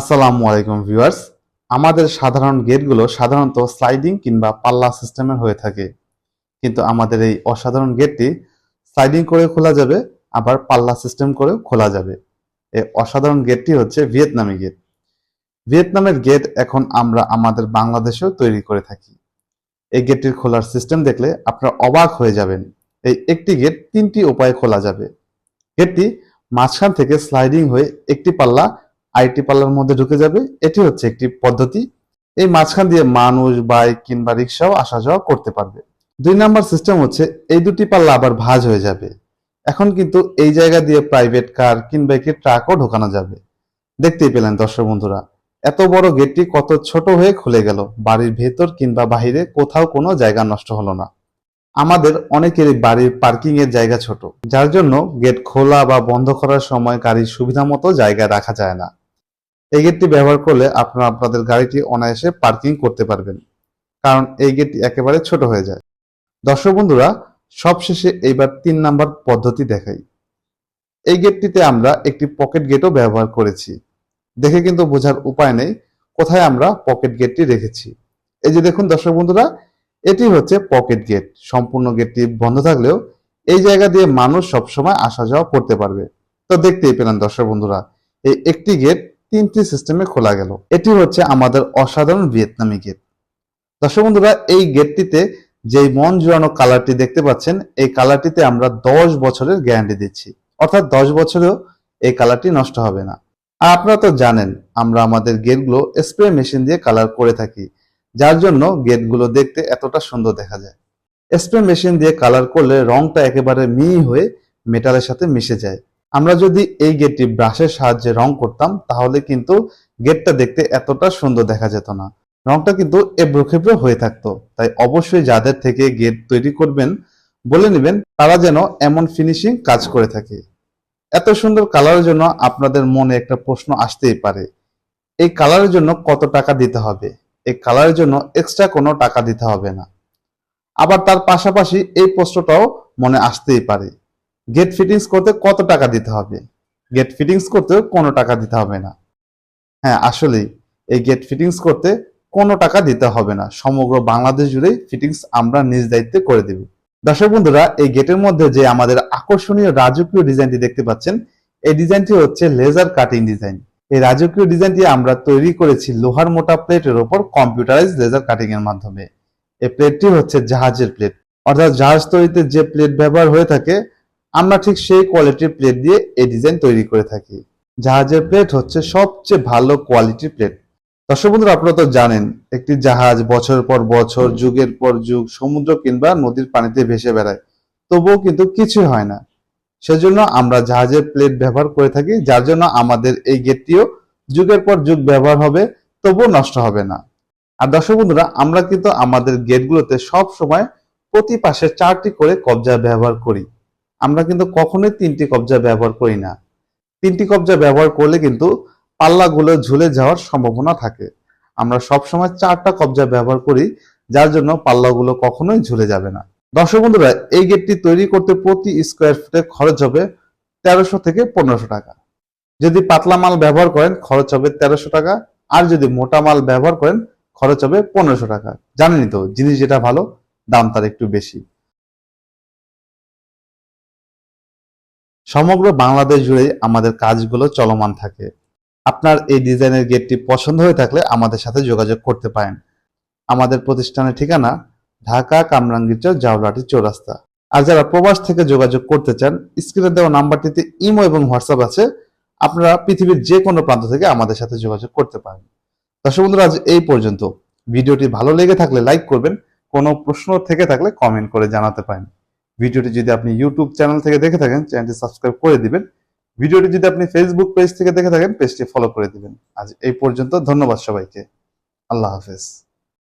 আসসালামু আলাইকুম ভিউয়ার্স। আমাদের সাধারণ গেটগুলো সাধারণত স্লাইডিং কিংবা পাল্লা সিস্টেমের হয়ে থাকে। কিন্তু আমাদের এই অসাধারণ গেটটি স্লাইডিং করে খোলা যাবে, আবার পাল্লা সিস্টেম করেও খোলা যাবে। এই অসাধারণ গেটটি হচ্ছে ভিয়েতনামি গেট। ভিয়েতনামের গেট এখন আমরা আমাদের বাংলাদেশেও তৈরি করে থাকি। এই গেটটির খোলার সিস্টেম দেখলে আপনারা অবাক হয়ে যাবেন। এই একটি গেট তিনটি উপায়ে খোলা যাবে। গেটটি মাঝখান থেকে স্লাইডিং হয়ে একটি পাল্লা আইটি পাল্লার মধ্যে ঢুকে যাবে। এটি হচ্ছে একটি পদ্ধতি। এই মাঝখান দিয়ে মানুষ, বাইক কিংবা রিক্সাও আসা যাওয়া করতে পারবে। দুই নাম্বার সিস্টেম হচ্ছে এই দুটি পাল্লা আবার ভাঁজ হয়ে যাবে। এখন কিন্তু এই জায়গা দিয়ে প্রাইভেট কার কিংবা একটি ট্রাকও ঢোকানো যাবে। দেখতেই পেলেন দর্শক বন্ধুরা, এত বড় গেটটি কত ছোট হয়ে খুলে গেল। বাড়ির ভেতর কিংবা বাহিরে কোথাও কোনো জায়গা নষ্ট হলো না। আমাদের অনেকেরই বাড়ির পার্কিং এর জায়গা ছোট, যার জন্য গেট খোলা বা বন্ধ করার সময় গাড়ির সুবিধা মতো জায়গা রাখা যায় না। এই গেটটি ব্যবহার করলে আপনারা আপনাদের গাড়িটি অনায়াসে পার্কিং করতে পারবেন, কারণ এই গেটটি একেবারে ছোট হয়ে যায়। দর্শক বন্ধুরা, সবশেষে এইবার তিন নাম্বার পদ্ধতি দেখাই। এই গেটটিতে আমরা একটি পকেট গেটও ব্যবহার করেছি। দেখে কিন্তু বোঝার উপায় নেই, কোথায় আমরা পকেট গেটটি রেখেছি। এই যে দেখুন দর্শক বন্ধুরা, এটি হচ্ছে পকেট গেট। সম্পূর্ণ গেটটি বন্ধ থাকলেও এই জায়গা দিয়ে মানুষ সবসময় আসা যাওয়া করতে পারবে। তো দেখতেই পেলেন দর্শক বন্ধুরা, এই একটি গেট তিনটি সিস্টেমে খোলা গেল। এটি হচ্ছে আমাদের অসাধারণ ভিয়েতনামি গেট। দর্শক বন্ধুরা, এই গেটটিতে যেই মন জুড়ানো কালারটি দেখতে পাচ্ছেন, এই কালারটিতে আমরা দশ বছরের গ্যারান্টি দিচ্ছি। অর্থাৎ দশ বছরেও এই কালারটি নষ্ট হবে না। আর আপনারা তো জানেন, আমরা আমাদের গেটগুলো স্প্রে মেশিন দিয়ে কালার করে থাকি, যার জন্য গেটগুলো দেখতে এতটা সুন্দর দেখা যায়। স্প্রে মেশিন দিয়ে কালার করলে রংটা একেবারে মিহি হয়ে মেটালের সাথে মিশে যায়। আমরা যদি এই গেটটি ব্রাশের সাহায্যে রং করতাম, তাহলে কিন্তু গেটটা দেখতে এতটা সুন্দর দেখা যেত না। রংটা কিন্তু এবড়ো খেবড়ো হয়ে থাকতো। তাই অবশ্যই যাদের থেকে গেট তৈরি করবেন, বলে নেবেন, তারা যেন এমন ফিনিশিং কাজ করে থাকে। এত সুন্দর কালারের জন্য আপনাদের মনে একটা প্রশ্ন আসতেই পারে। এই কালারের জন্য কত টাকা দিতে হবে? এই কালারের জন্য এক্সট্রা কোনো টাকা দিতে হবে না। আবার তার পাশাপাশি এই প্রশ্নটাও মনে আসতেই পারে। গেট ফিটিংস করতে কত টাকা দিতে হবে? গেট ফিটিংস করতে কোনো টাকা দিতে হবে না। হ্যাঁ আসলেই এই গেট ফিটিংস করতে কোনো টাকা দিতে হবে না। সমগ্র বাংলাদেশ জুড়েই ফিটিংস আমরা নিজ দায়িত্বে করে দেব। দর্শক বন্ধুরা, এই গেটের মধ্যে যে আমাদের আকর্ষণীয় রাজকীয় ডিজাইনটি দেখতে পাচ্ছেন, এই ডিজাইনটি হচ্ছে লেজার কাটিং ডিজাইন এই রাজকীয় ডিজাইনটি আমরা তৈরি করেছি লোহার মোটা প্লেটের ওপর কম্পিউটারাইজ লেজার কাটিং এর মাধ্যমে। এই প্লেটটি হচ্ছে জাহাজের প্লেট। অর্থাৎ জাহাজ তৈরিতে যে প্লেট ব্যবহার হয়ে থাকে আমরা ঠিক সেই কোয়ালিটির প্লেট দিয়ে এই ডিজাইন তৈরি করে থাকি। জাহাজের প্লেট হচ্ছে সবচেয়ে ভালো কোয়ালিটির প্লেট দর্শক বন্ধুরা, আপনারা তো জানেন, একটি জাহাজ বছর পর বছর, যুগের পর যুগ, সমুদ্র কিংবা নদীর পানিতে ভেসে বেড়ায়। তবুও কিন্তু কিছুই হয় না। সেজন্য আমরা জাহাজের প্লেট ব্যবহার করে থাকি, যার জন্য আমাদের এই গেটটিও যুগের পর যুগ ব্যবহার হবে, তবুও নষ্ট হবে না। আর দর্শক বন্ধুরা, আমরা কিন্তু আমাদের গেটগুলোতে সব সময় প্রতি পাশে চারটি করে কবজা ব্যবহার করি। আমরা কিন্তু কখনোই তিনটি কবজা ব্যবহার করি না। তিনটি কবজা ব্যবহার করলে কিন্তু পাল্লাগুলো ঝুলে যাওয়ার সম্ভাবনা থাকে। আমরা সবসময় চারটা কবজা ব্যবহার করি, যার জন্য পাল্লাগুলো কখনোই ঝুলে যাবে না। দর্শক বন্ধুরা, এই গেটটি তৈরি করতে প্রতি স্কোয়ার ফুটে খরচ হবে তেরোশো থেকে পনেরোশো টাকা। যদি পাতলা মাল ব্যবহার করেন, খরচ হবে তেরোশো টাকা। আর যদি মোটা মাল ব্যবহার করেন, খরচ হবে পনেরোশো টাকা। জানেনই তো, জিনিস যেটা ভালো, দাম তার একটু বেশি। সমগ্র বাংলাদেশ জুড়ে আমাদের কাজগুলো চলমান থাকে। আপনার এই ডিজাইনের গেটটি পছন্দ হয়ে থাকলে আমাদের সাথে যোগাযোগ করতে পারেন। আমাদের প্রতিষ্ঠানের ঠিকানা ঢাকা কামরাঙ্গীরচর জাওলাটি চৌরাস্তা। আর যারা প্রবাস থেকে যোগাযোগ করতে চান, স্ক্রিনে দেওয়া নাম্বারটিতে ইমো এবং হোয়াটসঅ্যাপ আছে। আপনারা পৃথিবীর যে কোনো প্রান্ত থেকে আমাদের সাথে যোগাযোগ করতে পারেন। দর্শক বন্ধুরা, আজ এই পর্যন্ত। ভিডিওটি ভালো লেগে থাকলে লাইক করবেন, কোনো প্রশ্ন থেকে থাকলে কমেন্ট করে জানাতে পারেন। ভিডিওটি যদি আপনি ইউটিউব চ্যানেল থেকে দেখে থাকেন, চ্যানেলটি সাবস্ক্রাইব করে দিবেন। ভিডিওটি যদি আপনি ফেসবুক পেজ থেকে দেখে থাকেন পেজটি ফলো করে দিবেন। আজ এই পর্যন্ত ধন্যবাদ সবাইকে। আল্লাহ হাফেজ।